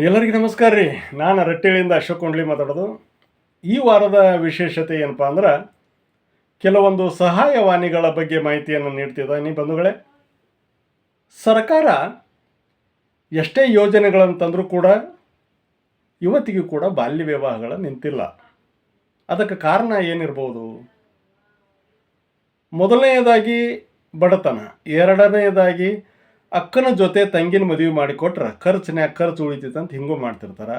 ಎಲ್ಲರಿಗೂ ನಮಸ್ಕಾರ ರೀ. ನಾನು ರಟ್ಟಿಳಿಯಿಂದ ಅಶೋಕ್ ಕೊಂಡ್ಲಿ ಮಾತಾಡೋದು. ಈ ವಾರದ ವಿಶೇಷತೆ ಏನಪ್ಪ ಅಂದ್ರೆ, ಕೆಲವೊಂದು ಸಹಾಯವಾಣಿಗಳ ಬಗ್ಗೆ ಮಾಹಿತಿಯನ್ನು ನೀಡ್ತಿದ್ದಾನೆ ಬಂಧುಗಳೇ. ಸರ್ಕಾರ ಎಷ್ಟೇ ಯೋಜನೆಗಳನ್ನು ತಂದರೂ ಕೂಡ ಇವತ್ತಿಗೂ ಕೂಡ ಬಾಲ್ಯ ವಿವಾಹಗಳ ನಿಂತಿಲ್ಲ. ಅದಕ್ಕೆ ಕಾರಣ ಏನಿರ್ಬೋದು? ಮೊದಲನೆಯದಾಗಿ ಬಡತನ, ಎರಡನೆಯದಾಗಿ ಅಕ್ಕನ ಜೊತೆ ತಂಗಿನ ಮದುವೆ ಮಾಡಿಕೊಟ್ರೆ ಖರ್ಚಿನ್ಯಾಗ ಖರ್ಚು ಉಳಿತೈತೆ ಅಂತ ಹಿಂಗೂ ಮಾಡ್ತಿರ್ತಾರೆ.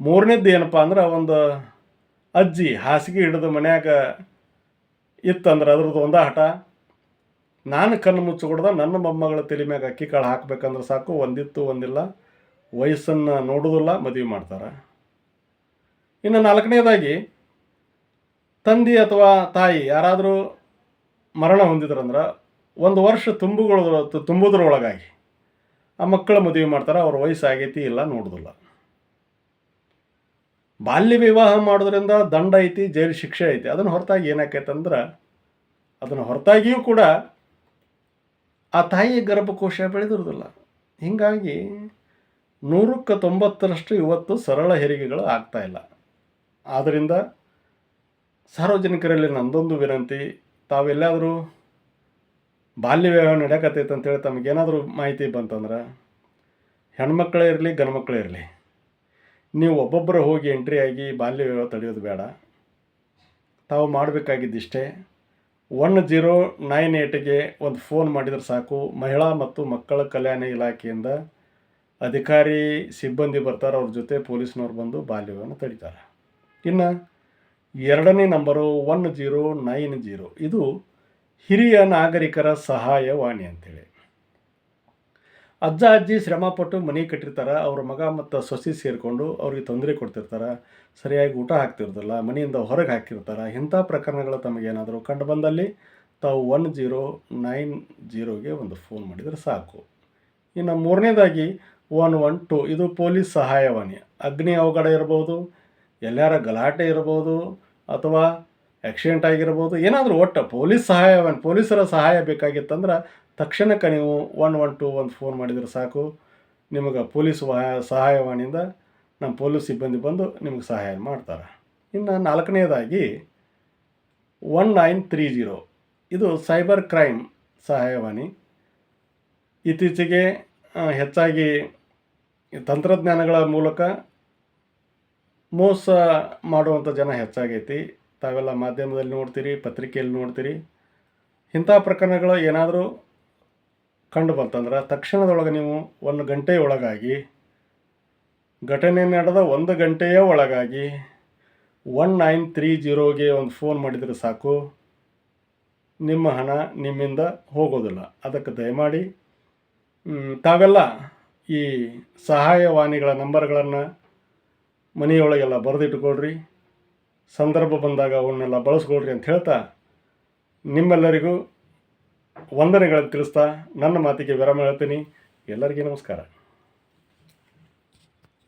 ಮೂರನೇದ್ದು ಏನಪ್ಪ ಅಂದ್ರೆ ಒಂದು ಅಜ್ಜಿ ಹಾಸಿಗೆ ಹಿಡಿದು ಮನ್ಯಾಗ ಇತ್ತಂದ್ರೆ ಅದ್ರದ್ದು ಒಂದ ಹಠ. ನಾನು ಕಣ್ಣು ಮುಚ್ಚಿಕೊಡ್ದ ನನ್ನ ಮೊಮ್ಮಗಳ ತಲೆ ಮ್ಯಾಗ ಅಕ್ಕಿ ಕಾಳು ಹಾಕ್ಬೇಕಂದ್ರೆ ಸಾಕು, ಒಂದಿತ್ತು, ಒಂದಿಲ್ಲ. ವಯಸ್ಸನ್ನು ನೋಡೋದಿಲ್ಲ, ಮದುವೆ ಮಾಡ್ತಾರೆ. ಇನ್ನು ನಾಲ್ಕನೇದಾಗಿ ತಂದೆ ಅಥವಾ ತಾಯಿ ಯಾರಾದರೂ ಮರಣ ಹೊಂದಿದ್ರಂದ್ರೆ ಒಂದು ವರ್ಷ ತುಂಬುಗಳ ತುಂಬುದ್ರೊಳಗಾಗಿ ಆ ಮಕ್ಕಳ ಮದುವೆ ಮಾಡ್ತಾರೆ, ಅವ್ರ ವಯಸ್ಸಾಗೈತಿ ಇಲ್ಲ ನೋಡೋದಿಲ್ಲ. ಬಾಲ್ಯ ವಿವಾಹ ಮಾಡೋದ್ರಿಂದ ದಂಡ ಐತಿ, ಜೈಲು ಶಿಕ್ಷೆ ಐತಿ, ಅದನ್ನು ಹೊರತಾಗಿ ಏನಾಕೈತೆ ಅಂದ್ರೆ ಅದನ್ನು ಹೊರತಾಗಿಯೂ ಕೂಡ ಆ ತಾಯಿ ಗರ್ಭಕೋಶ ಬೆಳೆದಿರೋದಿಲ್ಲ. ಹೀಗಾಗಿ ನೂರಕ್ಕೆ ತೊಂಬತ್ತರಷ್ಟು ಇವತ್ತು ಸರಳ ಹೆರಿಗೆಗಳು ಆಗ್ತಾಯಿಲ್ಲ ಆದ್ದರಿಂದ ಸಾರ್ವಜನಿಕರಲ್ಲಿ ನಂದೊಂದು ವಿನಂತಿ, ತಾವೆಲ್ಲಾದರೂ ಬಾಲ್ಯ ವಿವಾಹ ನಡೆಯಕತ್ತೈತೆ ಅಂತೇಳಿ ತಮಗೇನಾದರೂ ಮಾಹಿತಿ ಬಂತಂದ್ರೆ, ಹೆಣ್ಮಕ್ಳೇ ಇರಲಿ, ಗಂಡ್ಮಕ್ಳೇ ಇರಲಿ, ನೀವು ಒಬ್ಬೊಬ್ಬರು ಹೋಗಿ ಎಂಟ್ರಿ ಆಗಿ ಬಾಲ್ಯ ವಿವಾಹ ತಡೆಯೋದು ಬೇಡ. ತಾವು ಮಾಡಬೇಕಾಗಿದ್ದಿಷ್ಟೇ. ಒನ್ ಜೀರೋ ನೈನ್ ಏಟ್ಗೆ ಒಂದು ಫೋನ್ ಮಾಡಿದರೆ ಸಾಕು. ಮಹಿಳಾ ಮತ್ತು ಮಕ್ಕಳ ಕಲ್ಯಾಣ ಇಲಾಖೆಯಿಂದ ಅಧಿಕಾರಿ, ಸಿಬ್ಬಂದಿ ಬರ್ತಾರೆ. ಅವ್ರ ಜೊತೆ ಪೊಲೀಸ್ನವ್ರು ಬಂದು ಬಾಲ್ಯವನ್ನು ತಡಿತಾರೆ. ಇನ್ನು ಎರಡನೇ number one zero nine zero ಇದು ಹಿರಿಯ ನಾಗರಿಕರ ಸಹಾಯವಾಣಿ ಅಂತೇಳಿ. ಅಜ್ಜ, ಅಜ್ಜಿ ಶ್ರಮಪಟ್ಟು ಮನೆ ಕಟ್ಟಿರ್ತಾರೆ, ಅವ್ರ ಮಗ ಮತ್ತು ಸೊಸಿ ಸೇರಿಕೊಂಡು ಅವ್ರಿಗೆ ತೊಂದರೆ ಕೊಡ್ತಿರ್ತಾರೆ, ಸರಿಯಾಗಿ ಊಟ ಹಾಕ್ತಿರ್ತಲ್ಲ ಮನೆಯಿಂದ ಹೊರಗೆ ಹಾಕಿರ್ತಾರೆ, ಇಂಥ ಪ್ರಕರಣಗಳು ತಮಗೇನಾದರೂ ಕಂಡು ಬಂದಲ್ಲಿ ತಾವು ಒನ್ ಜೀರೋ ನೈನ್ ಜೀರೋಗೆ ಒಂದು ಫೋನ್ ಮಾಡಿದರೆ ಸಾಕು. ಇನ್ನು ಮೂರನೇದಾಗಿ, ಒನ್ ಒನ್ ಟು, ಇದು ಪೊಲೀಸ್ ಸಹಾಯವಾಣಿ ಅಗ್ನಿ ಅವಘಡ ಇರ್ಬೋದು, ಎಲ್ಲರ ಗಲಾಟೆ ಇರ್ಬೋದು, ಅಥವಾ ಆಕ್ಸಿಡೆಂಟ್ ಆಗಿರ್ಬೋದು, ಏನಾದರೂ ಒಟ್ಟು ಪೊಲೀಸ್ ಸಹಾಯವಾಣಿ ಪೊಲೀಸರ ಸಹಾಯ ಬೇಕಾಗಿತ್ತಂದ್ರೆ ತಕ್ಷಣಕ್ಕೆ ನೀವು ಒನ್ ಒನ್ ಟು ಒಂದು ಫೋನ್ ಮಾಡಿದರೆ ಸಾಕು. ನಿಮಗೆ ಪೊಲೀಸ್ ಸಹಾಯವಾಣಿಯಿಂದ ನಮ್ಮ ಪೊಲೀಸ್ ಸಿಬ್ಬಂದಿ ಬಂದು ನಿಮಗೆ ಸಹಾಯ ಮಾಡ್ತಾರೆ. ಇನ್ನು ನಾಲ್ಕನೇದಾಗಿ ಒನ್ ನೈನ್ ತ್ರೀ ಜೀರೋ ಇದು ಸೈಬರ್ ಕ್ರೈಮ್ ಸಹಾಯವಾಣಿ. ಇತ್ತೀಚೆಗೆ ಹೆಚ್ಚಾಗಿ ತಂತ್ರಜ್ಞಾನಗಳ ಮೂಲಕ ಮೋಸ ಮಾಡುವಂಥ ಜನ ಹೆಚ್ಚಾಗೈತಿ. ತಾವೆಲ್ಲ ಮಾಧ್ಯಮದಲ್ಲಿ ನೋಡ್ತೀರಿ, ಪತ್ರಿಕೆಯಲ್ಲಿ ನೋಡ್ತೀರಿ, ಇಂಥ ಪ್ರಕರಣಗಳು ಏನಾದರೂ ಕಂಡು ಬಂತಂದ್ರೆ ತಕ್ಷಣದೊಳಗೆ ನೀವು ಒಂದು ಗಂಟೆಯ ಒಳಗಾಗಿ, ಘಟನೆ ನಡೆದ ಒಂದು ಗಂಟೆಯ ಒಳಗಾಗಿ ಒನ್ ನೈನ್ ತ್ರೀ ಜೀರೋಗೆ ಒಂದು ಫೋನ್ ಮಾಡಿದರೆ ಸಾಕು, ನಿಮ್ಮ ಹಣ ನಿಮ್ಮಿಂದ ಹೋಗೋದಿಲ್ಲ. ಅದಕ್ಕೆ ದಯಮಾಡಿ ತಾವೆಲ್ಲ ಈ ಸಹಾಯವಾಣಿಗಳ ನಂಬರ್ಗಳನ್ನು ಮನೆಯೊಳಗೆಲ್ಲ ಬರೆದಿಟ್ಟುಕೊಳ್ರಿ. ಸಂದರ್ಭ ಬಂದಾಗ ಅವನ್ನೆಲ್ಲ ಬಳಸ್ಕೊಳ್ರಿ ಅಂತ ಹೇಳ್ತಾ ನಿಮ್ಮೆಲ್ಲರಿಗೂ ವಂದನೆಗಳನ್ನು ತಿಳಿಸ್ತಾ ನನ್ನ ಮಾತಿಗೆ ವಿರಾಮ ಹೇಳ್ತೀನಿ. ಎಲ್ಲರಿಗೂ ನಮಸ್ಕಾರ.